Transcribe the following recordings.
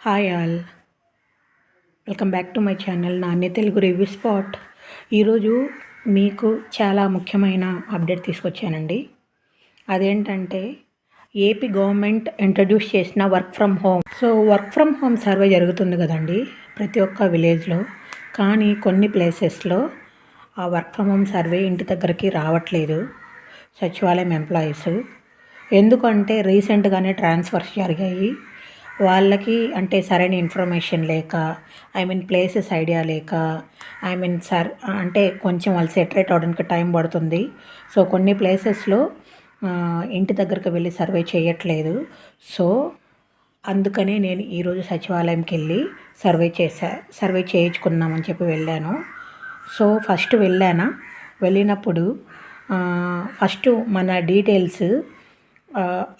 Hi all welcome back to my channel నాణ్య Telugu review spot ఈరోజు మీకు చాలా ముఖ్యమైన అప్డేట్ తీసుకొచ్చానండి. అదేంటంటే ఏపీ గవర్నమెంట్ ఇంట్రడ్యూస్ చేసిన work from home so work from home survey జరుగుతుంది కదండి ప్రతి ఒక్క విలేజ్లో కానీ కొన్ని ప్లేసెస్లో ఆ వర్క్ ఫ్రమ్ హోమ్ సర్వే ఇంటి దగ్గరికి రావట్లేదు సచివాలయం ఎంప్లాయీస్ ఎందుకంటే రీసెంట్గానే ట్రాన్స్ఫర్స్ జరిగాయి. వాళ్ళకి అంటే సరైన ఇన్ఫర్మేషన్ లేక ఐ మీన్ ప్లేసెస్ ఐడియా లేక ఐ మీన్ సర్ అంటే కొంచెం వాళ్ళు సెటరేట్ అవడానికి టైం పడుతుంది. సో కొన్ని ప్లేసెస్లో ఇంటి దగ్గరకు వెళ్ళి సర్వే చేయట్లేదు. సో అందుకనే నేను ఈరోజు సచివాలయంకి వెళ్ళి సర్వే చేసా సర్వే చేయించుకుందామని చెప్పి వెళ్ళాను. సో ఫస్ట్ వెళ్ళానా? వెళ్ళినప్పుడు ఫస్ట్ మన డీటెయిల్స్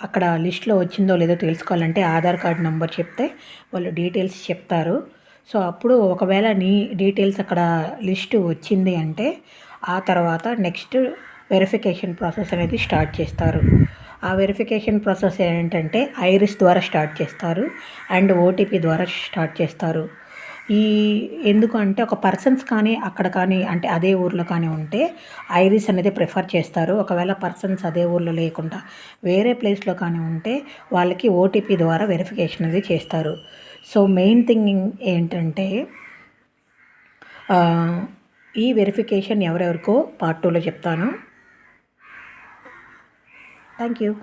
అక్కడ లిస్ట్లో వచ్చిందో లేదో తెలుసుకోవాలంటే ఆధార్ కార్డ్ నెంబర్ చెప్తే వాళ్ళు డీటెయిల్స్ చెప్తారు. సో అప్పుడు ఒకవేళ నీ డీటెయిల్స్ అక్కడ లిస్ట్ వచ్చింది అంటే ఆ తర్వాత నెక్స్ట్ వెరిఫికేషన్ ప్రాసెస్ అనేది స్టార్ట్ చేస్తారు. ఆ వెరిఫికేషన్ ప్రాసెస్ ఏంటంటే ఐరిస్ ద్వారా స్టార్ట్ చేస్తారు అండ్ ఓటీపీ ద్వారా స్టార్ట్ చేస్తారు. ఈ ఎందుకు అంటే ఒక పర్సన్స్ కానీ అక్కడ కానీ అంటే అదే ఊర్లో కానీ ఉంటే ఐరిస్ అనేది ప్రిఫర్ చేస్తారు. ఒకవేళ పర్సన్స్ అదే ఊర్లో లేకుండా వేరే ప్లేస్లో కానీ ఉంటే వాళ్ళకి ఓటీపీ ద్వారా వెరిఫికేషన్ అనేది చేస్తారు. సో మెయిన్ థింగ్ ఏంటంటే ఈ వెరిఫికేషన్ ఎవరెవరికో పార్ట్ టూలో చెప్తాను. Thank you